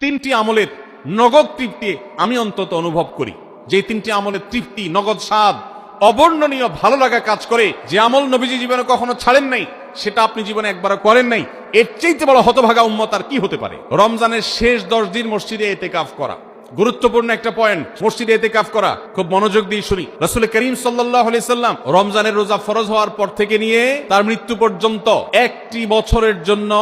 তিনটি আমলের নগদ তৃপ্তি আমি অন্তত অনুভব করি। যে তিনটি আমলের তৃপ্তি, নগদ স্বাদ, অবর্ণনীয়, ভালো লাগা কাজ করে, যে আমল নবীজি জীবনে কখনো ছাড়েন নাই, সেটা আপনি জীবনে একবারও করেন নাই, এর চাইতে বড় হতভাগা উম্মত আর কি হতে পারে? রমজানের শেষ দশ দিন মসজিদে এতে কাফ করা। গুরুত্বপূর্ণ একটা পয়েন্ট মসজিদে এতেকাফ করা। খুব মনোযোগ দিয়ে শুনি। রাসূল করিম সাল্লাম রমজানের রোজা ফরজ হওয়ার পর থেকে নিয়ে তার মৃত্যু পর্যন্ত একটি বছরের জন্য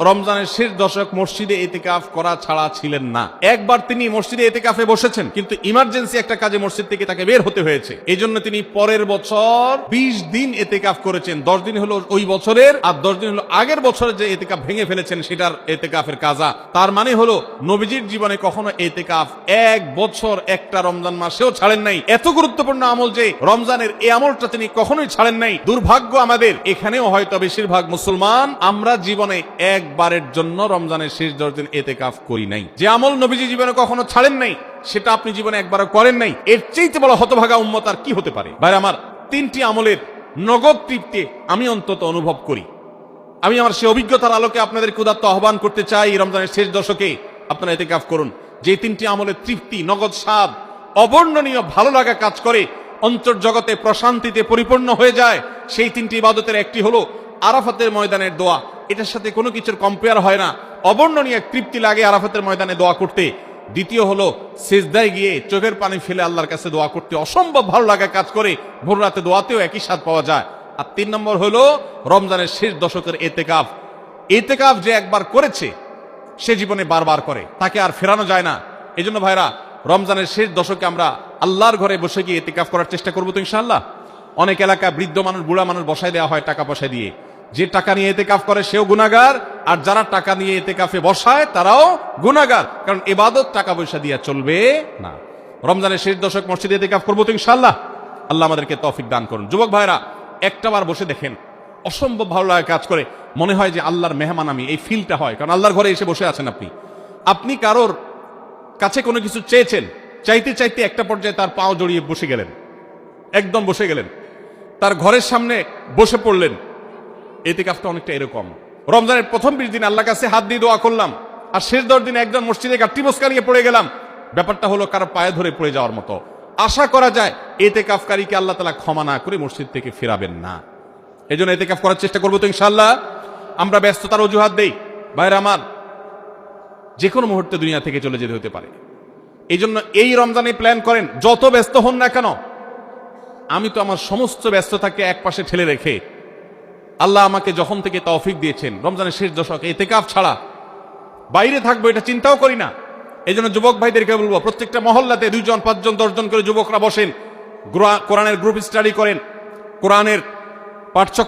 রমজানের শেষ দশক মসজিদে এতেকাফ করা ছাড়া ছিলেন না। একবার তিনি মসজিদে এতেকাফে বসেছেন, কিন্তু ইমার্জেন্সি একটা কাজে মসজিদ থেকে তাকে বের হতে হয়েছে। এই জন্য তিনি পরের বছর বিশ দিন এতেকাফ করেছেন। দশ দিন হলো ওই বছরের, আর দশ দিন হলো আগের বছরে যে এতে এতেকাফ ভেঙে ফেলেছেন, সেটার এতেকাফের কাজা। তার মানে হলো, নবীজির জীবনে কখনো এতেকাফ এক বছর একটা রমজান মাসেও ছাড়েন নাই। এত গুরুত্বপূর্ণ আমল যে রমজানের এই আমলটা তিনি কখনোই ছাড়েন নাই। দুর্ভাগ্য আমাদের। এখানেও হয়তো বেশিরভাগ মুসলমান আমরা জীবনে একবারের জন্য রমজানের শেষ দশ দিন এতেকাফ করি নাই। যে আমল নবীজি জীবনে কখনো ছাড়েন নাই, সেটা আপনি জীবনে একবারও করেন নাই। এর চাইতে বড় হতভাগা উম্মত আর কি হতে পারে? ভাই আমার, তিনটি আমলের নগদ তৃপ্তি আমি অন্তত অনুভব করি। আমি আমার সে অভিজ্ঞতার আলোকে আপনাদের উদাত্ত আহ্বান করতে চাই রমজানের শেষ দশকে। আপনারা এতে কাফ করুন। যে তিনটি আমলের তৃপ্তি, নগদ স্বাদ, অবর্ণনীয় ভালো লাগা কাজ করে, অন্তর্জগতে প্রশান্তিতে পরিপূর্ণ হয়ে যায়, সেই তিনটি ইবাদতের একটি হলো আরাফাতের ময়দানের দোয়া। এটার সাথে কোনো কিছুর কম্পেয়ার হয় না। অবর্ণনীয় তৃপ্তি লাগে আরাফাতের ময়দানে দোয়া করতে। দ্বিতীয় হলো, সেজদায় গিয়ে চোখের পানি ফেলে আল্লাহর কাছে দোয়া করতে। অসম্ভব ভালো লাগা কাজ করে, ভোর রাতে দোয়াতেও একই স্বাদ পাওয়া যায়। আর তিন নম্বর হলো, রমজানের শেষ দশকের এতেকাফ। এতেকাফ যে একবার করেছে সে জীবনে বারবার করে। তাকে আর ফেরানো যায় না। এই জন্য ভাইরা, রমজানের শেষ দশকে আমরা আল্লাহর ঘরে বসে গিয়ে এতেকাফ করার চেষ্টা করব তো ইনশাল্লাহ অনেক এলাকা বৃদ্ধ মানুষ, বুড়া মানুষ বসায় দেওয়া হয় টাকা পয়সা দিয়ে। যে টাকা নিয়ে এতেকাফ করে সেও গুণাগার আর যারা টাকা নিয়ে এতেকাফে বসায় তারাও গুণাগার কারণ এবাদত টাকা পয়সা দিয়ে চলবে না। রমজানের শেষ দশক মসজিদে এতেকাফ করব তো ইনশাল্লাহ আল্লাহ আমাদেরকে তফিক দান করুন। যুবক ভাইরা, একটা বার বসে দেখেন। অসম্ভব ভালো লাগে কাজ করে। মনে হয় যে আল্লাহর মেহমান আমি, এই ফিলটা হয়। কারণ আল্লাহর ঘরে এসে বসে আছেন আপনি। আপনি কারোর কাছে কোনো কিছু চেয়েছেন, চাইতে চাইতে একটা পর্যায়ে তার পাও জড়িয়ে বসে গেলেন। একদম বসে গেলেন। তার ঘরের সামনে বসে পড়লেন। এতে কাজটা অনেকটা এরকম। রমজানের প্রথম বিশ দিন আল্লাহ কাছে হাত দিয়ে দোয়া করলাম। আর শেষ দশ দিন একজন মসজিদে গাঠি বসকা নিয়ে পড়ে গেলাম। ব্যাপারটা হলো কারও পায়ে ধরে পড়ে যাওয়ার মতো। আশা করা যায় এতে কাফকারীকে আল্লাহ তালা ক্ষমা না করে মসজিদ থেকে ফেরাবেন না। এই জন্য এতে কাফ করার চেষ্টা করব তো ইনশাল্লাহ আমরা ব্যস্ততার অজুহাত দেই। বাইরে আমার যে কোনো মুহূর্তে দুনিয়া থেকে চলে যেতে হতে পারে। এই জন্য এই রমজানে প্ল্যান করেন, যত ব্যস্ত হন না কেন, আমি তো আমার সমস্ত ব্যস্ততাকে এক পাশে ঠেলে রেখে আল্লাহ আমাকে যখন থেকে তৌফিক দিয়েছেন, রমজানের শেষ দশক, এতেকাফ ছাড়া বাইরে থাকব এটা চিন্তাও করি না। এই জন্য যুবক ভাইদেরকে বলব, প্রত্যেকটা মহল্লাতে দুইজন, পাঁচজন, দশজন করে যুবকরা বসেন কোরআনের গ্রুপ স্টাডি করেন, কোরআনের পাঠচক্র